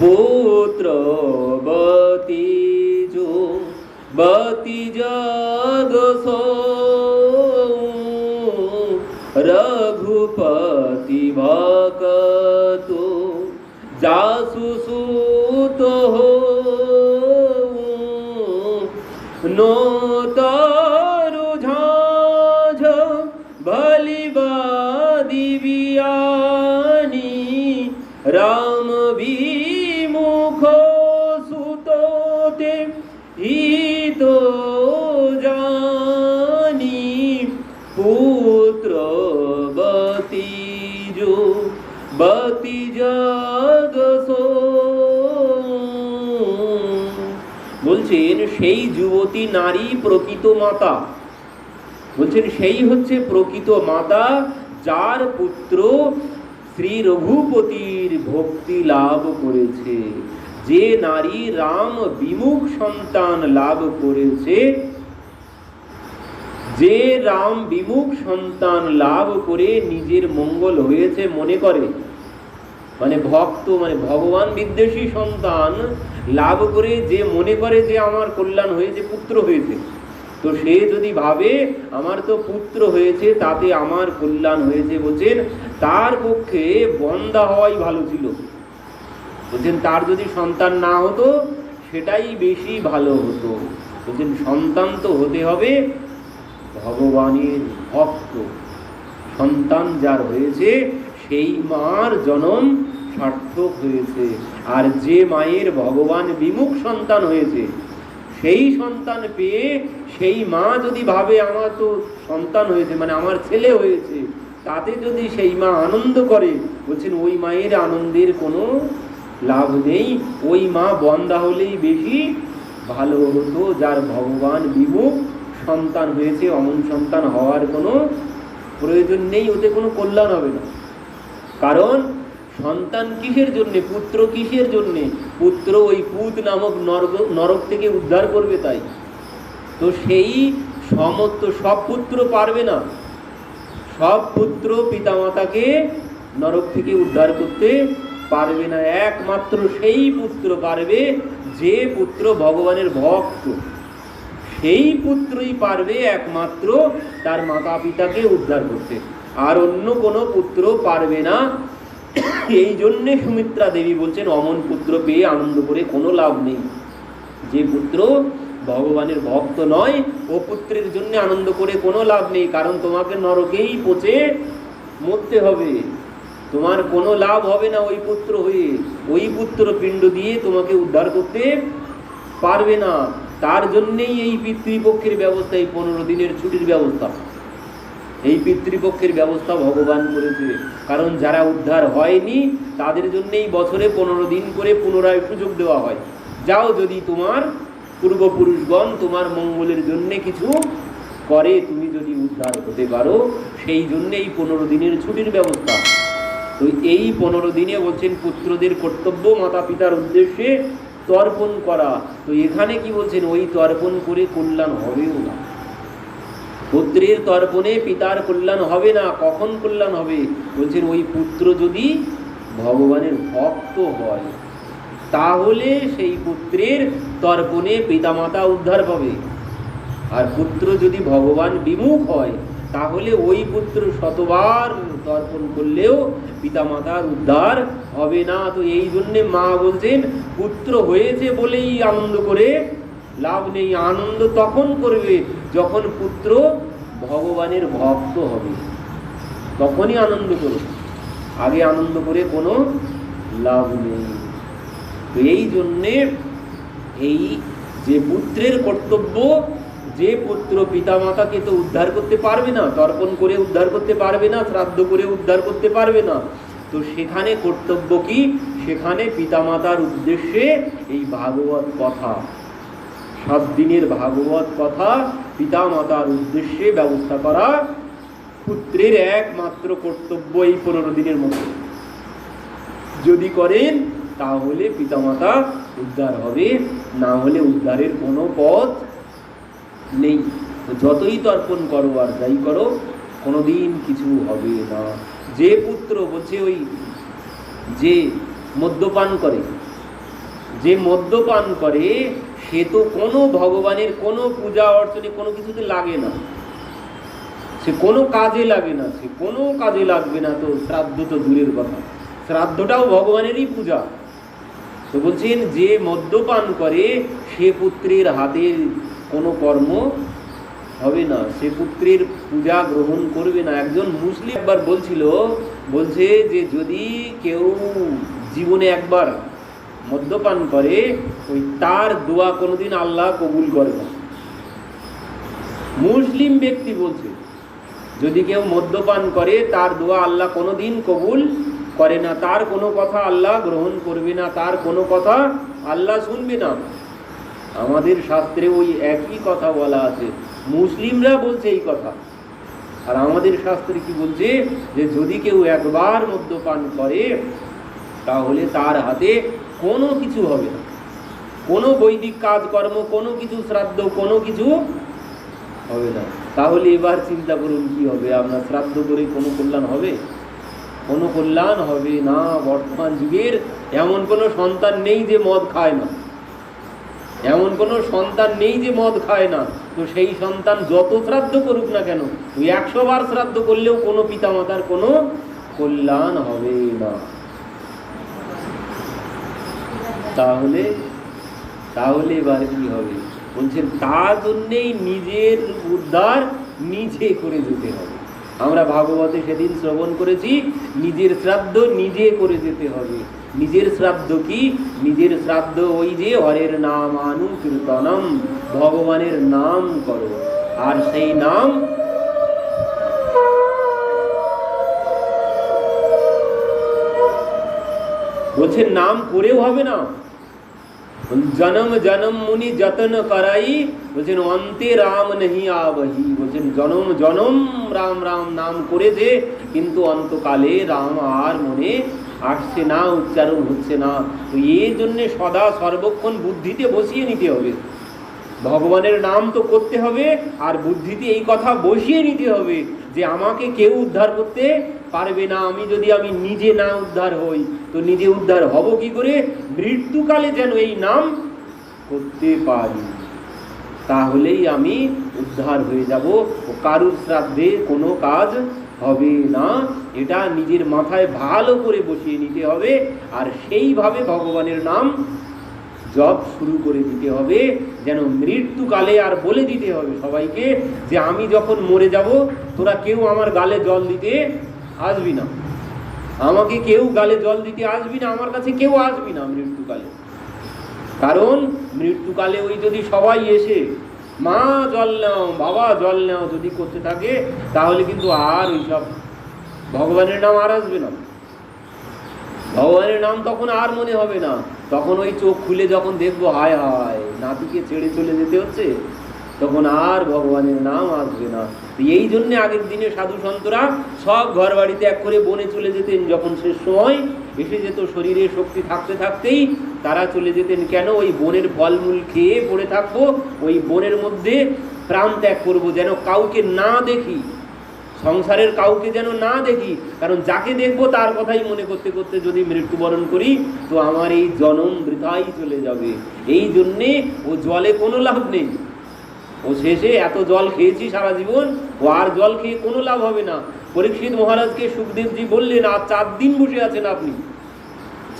পুত্র বতি যো বতি জগ সো, রঘুপতি ভকত, যাসু সুত হো। নো তরু ঝাঝ ভলিবা দিবিয়ানি, রাম সেই যুবতী নারী প্রকৃত মাতা। বলছেন, সেই হচ্ছে প্রকৃত মাতা যার পুত্র শ্রী রঘুপতির ভক্তি লাভ করেছে। যে নারী রাম বিমুখ সন্তান লাভ করেছে, যে রাম বিমুখ সন্তান লাভ করে নিজের মঙ্গল হয়েছে মনে করে। মানে ভক্ত মানে ভগবান বিদ্বেষী সন্তান লাভ করে, যে মনে করে যে আমার কল্যাণ হয়েছে, পুত্র হয়েছে। তো সে যদি ভাবে, আমার তো পুত্র হয়েছে, তাতে আমার কল্যাণ হয়েছে, বলছেন, তার পক্ষে বন্দা হওয়াই ভালো ছিল। বলছেন, তার যদি সন্তান না হতো, সেটাই বেশি ভালো হতো। বলছেন, সন্তান তো হতে হবে ভগবানের ভক্ত। সন্তান যার হয়েছে, সেই মার জনম সার্থক হয়েছে। আর যে মায়ের ভগবান বিমুখ সন্তান হয়েছে, সেই সন্তান পেয়ে সেই মা যদি ভাবে আমার তো সন্তান হয়েছে মানে আমার ছেলে হয়েছে, তাতে যদি সেই মা আনন্দ করে, বলছেন ওই মায়ের আনন্দের কোনো লাভ নেই। ওই মা বন্দা হলেই বেশি ভালো হতো, যার ভগবান বিমুখ সন্তান হয়েছে, অমন সন্তান হওয়ার কোনো প্রয়োজন নেই, ওতে কোনো কল্যাণ হবে না। কারণ সন্তান কিসের জন্য, পুত্র কিসের জন্য? পুত্র ওই পুত নামক নরক নরক থেকে উদ্ধার করবে তাই। তো সেই সমস্ত সব পুত্র পারবে না। সব পুত্র পিতামাতাকে নরক থেকে উদ্ধার করতে পারবে না। একমাত্র সেই পুত্র পারবে যে পুত্র ভগবানের ভক্ত। সেই পুত্রই পারবে একমাত্র তার মাতা পিতাকে উদ্ধার করতে। আর অন্য কোনো পুত্র পারবে না এই জন্যে সুমিত্রা দেবী বলছেন, অমন পুত্র পেয়ে আনন্দ করে কোনো লাভ নেই। যে পুত্র ভগবানের ভক্ত নয়, ও পুত্রের জন্য আনন্দ করে কোনো লাভ নেই, কারণ তোমাকে নরকেই পচে মরতে হবে। তোমার কোনো লাভ হবে না ওই পুত্র হয়ে। ওই পুত্র পিণ্ড দিয়ে তোমাকে উদ্ধার করতে পারবে না। তার জন্যেই এই পিতৃপক্ষের ব্যবস্থা, এই পনেরো দিনের ছুটির ব্যবস্থা। এই পিতৃপক্ষের ব্যবস্থা ভগবান করেছে কারণ যারা উদ্ধার হয়নি, তাদের জন্যেই বছরে পনেরো দিন করে পুনরায় সুযোগ দেওয়া হয়। যাও যদি তোমার পূর্বপুরুষগণ তোমার মঙ্গলের জন্যে কিছু করে, তুমি যদি উদ্ধার হতে পারো, সেই জন্য এই পনেরো দিনের ছুটির ব্যবস্থা। তো এই পনেরো দিনে বলছেন পুত্রদের কর্তব্য মাতা পিতার উদ্দেশ্যে তর্পণ করা। তো এখানে কি বলছেন? ওই তর্পণ করে কল্যাণ হবেও না। পুত্রের তর্পণে পিতার কল্যাণ হবে না, কখন কল্যাণ হবে? বলছেন, ওই পুত্র যদি ভগবানের ভক্ত হয়, তাহলে সেই পুত্রের তর্পণে পিতামাতা উদ্ধার পাবে। আর পুত্র যদি ভগবান বিমুখ হয়, তাহলে ওই পুত্র শতবার তর্পণ করলেও পিতামাতার উদ্ধার হবে না। তো এই জন্যে মা বলছেন, পুত্র হয়েছে বলেই আনন্দ করে লাভ নেই, আনন্দ তখন করবে যখন পুত্র ভগবানের ভক্ত হবে। তখনই আনন্দ করবে আগে আনন্দ করে কোনো লাভ নেই। তো এই জন্যে এই যে পুত্রের কর্তব্য, যে পুত্র পিতামাতাকে তো উদ্ধার করতে পারবে না, তর্পণ করে উদ্ধার করতে পারবে না, শ্রাদ্ধ করে উদ্ধার করতে পারবে না, তো সেখানে কর্তব্য কি? সেখানে পিতামাতার উদ্দেশ্যে এই ভাগবত কথা। সাত দিনের ভাগবত কথা পিতামাতার উদ্দেশ্যে ব্যবস্থা করা পুত্রের একমাত্র কর্তব্য এই পনেরো দিনের মধ্যে। যদি করেন, তাহলে পিতামাতা উদ্ধার হবে। না হলে উদ্ধারের কোনো পথ নেই। যতই তর্পণ করো আর যাই করো, কোনোদিন কিছু হবে না। যে পুত্র বলছে ওই যে মদ্যপান করে, যে মদ্যপান করে সে তো কোনো ভগবানের কোনো পূজা অর্চনে কোনো কিছুতে লাগে না। সে কোনো কাজে লাগে না, সে কোনো কাজে লাগবে না তো শ্রাদ্ধ তো দূরের কথা। শ্রাদ্ধটাও ভগবানেরই পূজা। তো বলছেন, যে মদ্যপান করে, সে পুত্রের হাতে কোনো কর্ম হবে না। সে পুত্রের পূজা গ্রহণ করবে না। একজন মুসলিম একবার বলছিল, বলছে যে যদি কেউ জীবনে একবার মদ্যপান করে, ওই তার দোয়া কোনোদিন আল্লাহ কবুল করে না। মুসলিম ব্যক্তি বলছে, যদি কেউ মদ্যপান করে, তার দোয়া আল্লাহ কোনোদিন কবুল করে না। তার কোনো কথা আল্লাহ গ্রহণ করবে না, তার কোনো কথা আল্লাহ শুনবে না। আমাদের শাস্ত্রে ওই একই কথা বলা আছে। মুসলিমরা বলছে এই কথা। আর আমাদের শাস্ত্রে কি বলছে যে, যদি কেউ একবার মদ্যপান করে, তাহলে তার হাতে কোনো কিছু হবে না। কোনো বৈদিক কাজকর্ম, কোনো কিছু শ্রাদ্ধ, কোনো কিছু হবে না। তাহলে এবার চিন্তা করুন কি হবে? আপনার শ্রাদ্ধ করে কোনো কল্যাণ হবে? কোনো কল্যাণ হবে না। বর্তমান যুগের এমন কোনো সন্তান নেই যে মদ খায় না। এমন কোনো সন্তান নেই যে মদ খায় না। তো সেই সন্তান যত শ্রাদ্ধ করুক না কেন, ওই একশো বার শ্রাদ্ধ করলেও কোনো পিতামাতার কোনো কল্যাণ হবে না। তাহলে তাহলে এবার কি হবে? বলছেন তার জন্যেই নিজের উদ্ধার নিজে করে যেতে হবে। আমরা ভাগবতে সেদিন শ্রবণ করেছি, নিজের শ্রাদ্ধ নিজে করে যেতে হবে। নিজের শ্রাদ্ধ কি? নিজের শ্রাদ্ধ ওই যে হরের নাম আনু কীর্তনম ভগবানের নাম করো। আর সেই নাম বলছে নাম করেও হবে না। জনম জনম মুনি যতন করাই, বলছেন, অন্তে রাম নেহি আবহি। বলছেন, জনম জনম রাম রাম নাম করে দে, কিন্তু অন্তকালে রাম আর মনে আসছে না, উচ্চারণ হচ্ছে না। তো এই জন্যে সদা সর্বক্ষণ বুদ্ধিতে বসিয়ে নিতে হবে। ভগবানের নাম তো করতে হবে, আর বুদ্ধিতে এই কথা বসিয়ে নিতে হবে যে আমাকে কেউ উদ্ধার করতে পারবে না। আমি যদি আমি নিজে না উদ্ধার হই, তো নিজে উদ্ধার হব কি করে? মৃত্যুকালে যেন এই নাম করতে পারি। তাহলেই আমি উদ্ধার হয়ে যাব ও কারুর শ্রাদ্ধে কোনো কাজ হবে না। এটা নিজের মাথায় ভালো করে বসিয়ে নিতে হবে, আর সেইভাবে ভগবানের নাম জব শুরু করে দিতে হবে, যেন মৃত্যুকালে আর বলে দিতে হবে সবাইকে যে আমি যখন মরে যাব, তোরা কেউ আমার গালে জল দিতে আসবি না। আমাকে কেউ গালে জল দিতে আসবি না, আমার কাছে কেউ আসবি না মৃত্যুকালে। কারণ মৃত্যুকালে ওই যদি সবাই এসে, মা, জল নাও, বাবা, জল নাও যদি করতে থাকে, তাহলে কিন্তু আর ওইসব ভগবানের নাম আর আসবে না। ভগবানের নাম তখন আর মনে হবে না। তখন ওই চোখ খুলে যখন দেখব, হায় হায়, নাতিকে ছেড়ে চলে যেতে হচ্ছে, তখন আর ভগবানের নাম আসবে না। এই জন্যে আগের দিনে সাধু সন্তরা সব ঘর বাড়িতে এক করে বনে চলে যেতেন। যখন শেষ সময় এসে যেত শরীরে শক্তি থাকতে থাকতেই, তারা চলে যেতেন। কেন? ওই বনের ফলমূল খেয়ে পড়ে থাকব, ওই বনের মধ্যে প্রাণ ত্যাগ করব। যেন কাউকে না দেখি সংসারের কাউকে যেন না দেখি, কারণ যাকে দেখব তার কথাই মনে করতে করতে যদি মৃত্যুবরণ করি, তো আমার এই জনম বৃথাই চলে যাবে। এই জন্যে ও জলে কোনো লাভ নেই। ও শেষে এত জল খেয়েছি সারা জীবন, ও আর জল খেয়ে কোনো লাভ হবে না। পরীক্ষিত মহারাজকে সুখদেবজি বললেন আর চার দিন বসে আছেন আপনি।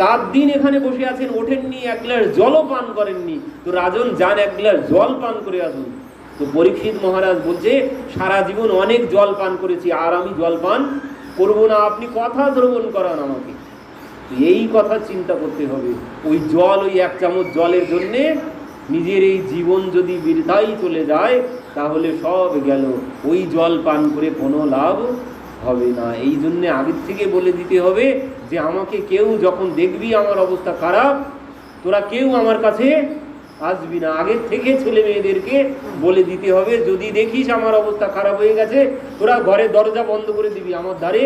চার দিন এখানে বসে আছেন, ওঠেননি, এক গ্লাস জলও পান করেননি। তো রাজন, যান, এক গ্লাস জল পান করে আসুন। তো পরীক্ষিত মহারাজ বলছে সারা জীবন অনেক জল পান করেছি, আর আমি জল পান করব না। আপনি কথা শ্রবণ করান আমাকে। এই কথা চিন্তা করতে হবে। ওই জল, ওই এক চামচ জলের জন্যে নিজের এই জীবন যদি বৃথাই চলে যায়, তাহলে সব গেল। ওই জল পান করে কোনো লাভ হবে না। এই জন্যে আগের থেকে বলে দিতে হবে যে, আমাকে কেউ যখন দেখবি আমার অবস্থা খারাপ, তোরা কেউ আমার কাছে আসবি না। আগের থেকে ছেলে মেয়েদেরকে বলে দিতে হবে, যদি দেখিস আমার অবস্থা খারাপ হয়ে গেছে, তোরা ঘরে দরজা বন্ধ করে দিবি। আমার ধারে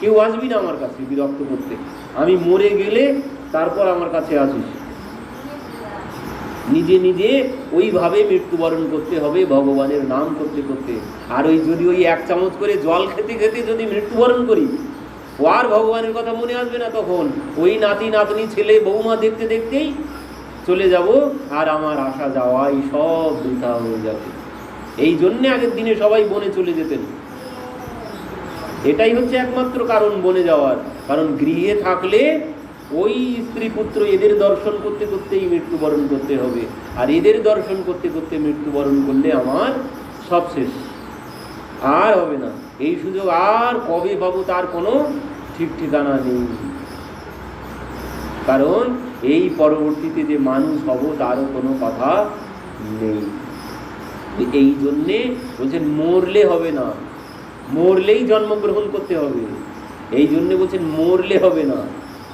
কেউ আসবি না আমার কাছে বিরক্ত করতে। আমি মরে গেলে তারপর আমার কাছে আসিস। নিজে নিজে ওইভাবে মৃত্যুবরণ করতে হবে, ভগবানের নাম করতে করতে। আর ওই যদি ওই এক চামচ করে জল খেতে খেতে যদি মৃত্যুবরণ করি, ও আর ভগবানের কথা মনে আসবে না তখন। ওই নাতি নাতনি ছেলে, বৌমা দেখতে দেখতেই চলে যাব আর আমার আসা যাওয়াই সব বৃথা হয়ে যাবে। এই জন্যে আগের দিনে সবাই বনে চলে যেতেন। এটাই হচ্ছে একমাত্র কারণ বনে যাওয়ার। কারণ গৃহে থাকলে ওই স্ত্রী পুত্র এদের দর্শন করতে করতেই মৃত্যুবরণ করতে হবে। আর এদের দর্শন করতে করতে মৃত্যুবরণ করলে আমার সব শেষ। আর হবে না। এই সুযোগ আর কবে পাবো তার কোনো ঠিক ঠিকানা নেই। কারণ এই পরবর্তীতে যে মানুষ হব, তারও কোনো কথা নেই। এই জন্যে বলছেন, মরলে হবে না। মরলেই জন্মগ্রহণ করতে হবে। এই জন্যে বলছেন, মরলে হবে না।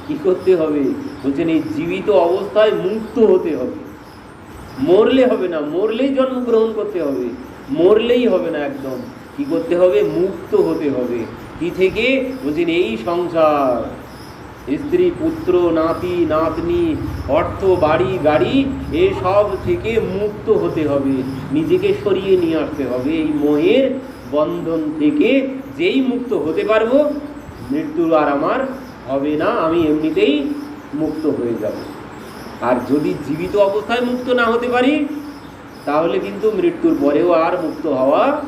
কি করতে হবে? বলছেন, এই জীবিত অবস্থায় মুক্ত হতে হবে। মরলে হবে না, মরলেই জন্মগ্রহণ করতে হবে। মরলেই হবে না একদম। কি করতে হবে? মুক্ত হতে হবে। কি থেকে? বলছেন, এই সংসার। স্ত্রী, পুত্র, নাতি, নাতনি, অর্থ, বাড়ি, গাড়ি এসব থেকে মুক্ত হতে হবে। নিজেকে সরিয়ে নিয়ে আসতে হবে। এই মোহের বন্ধন থেকে যেই মুক্ত হতে পারব মৃত্যুর আর আমার হবে না। আমি এমনিতেই মুক্ত হয়ে যাব। আর যদি জীবিত অবস্থায় মুক্ত না হতে পারি, তাহলে কিন্তু মৃত্যুর পরেও আর মুক্ত হওয়া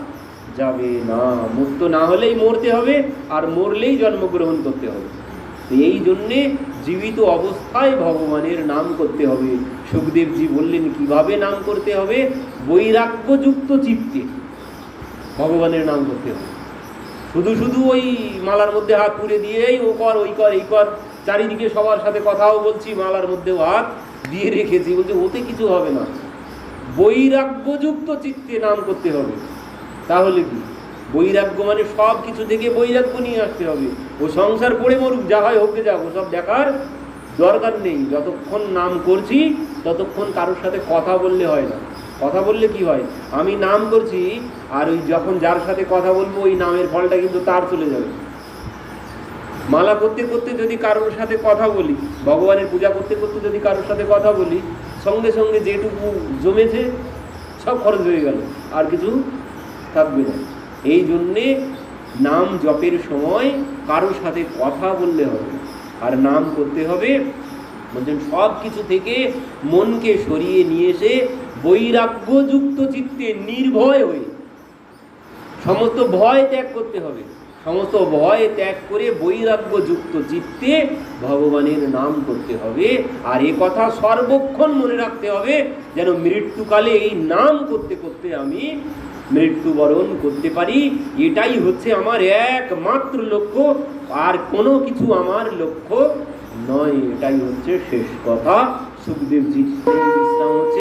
যাবে না। মুক্ত না হলেই মরতে হবে, আর মরলেই জন্মগ্রহণ করতে হবে। এই জন্যে জীবিত অবস্থায় ভগবানের নাম করতে হবে। সুখদেবজি বললেন, কীভাবে নাম করতে হবে? বৈরাগ্যযুক্ত চিত্তে ভগবানের নাম করতে হবে। শুধু শুধু ওই মালার মধ্যে হাত পুড়ে দিয়েই ও কর, ওই কর, এই কর, চারিদিকে সবার সাথে কথাও বলছি, মালার মধ্যেও হাত দিয়ে রেখেছি। বলছে, ওতে কিছু হবে না। বৈরাগ্যযুক্ত চিত্তে নাম করতে হবে। তাহলে কি? বৈরাগ্য মানে সব কিছু থেকে বৈরাগ্য নিয়ে আসতে হবে। ও সংসার পড়ে মরুক, যা হয় হোক যা সব দেখার দরকার নেই। যতক্ষণ নাম করছি, ততক্ষণ কারোর সাথে কথা বললে হয় না। কথা বললে কি হয়? আমি নাম করছি, আর ওই যখন যার সাথে কথা বলব, ওই নামের ফলটা কিন্তু তার চলে যাবে। মালা করতে করতে যদি কারোর সাথে কথা বলি, ভগবানের পূজা করতে করতে যদি কারোর সাথে কথা বলি, সঙ্গে সঙ্গে যেটুকু জমেছে, সব খরচ হয়ে গেল। আর কিছু থাকবে না। এই জন্যে নাম জপের সময় কারোর সাথে কথা বললে হবে, আর নাম করতে হবে, বলছেন, সব কিছু থেকে মনকে সরিয়ে নিয়ে এসে বৈরাগ্যযুক্ত চিত্তে নির্ভয় হয়ে সমস্ত ভয় ত্যাগ করতে হবে। সমস্ত ভয় ত্যাগ করে বৈরাগ্যযুক্ত চিত্তে ভগবানের নাম করতে হবে, আর এ কথা সর্বক্ষণ মনে রাখতে হবে, যেন মৃত্যুকালে এই নাম করতে করতে আমি মৃত্যুবরণ করতে পারি। এটাই হচ্ছে আমার একমাত্র লক্ষ্য। আর কোনো কিছু আমার লক্ষ্য নয়। এটাই হচ্ছে শেষ কথা। সুখদেবজি বিশ্রাম হচ্ছে।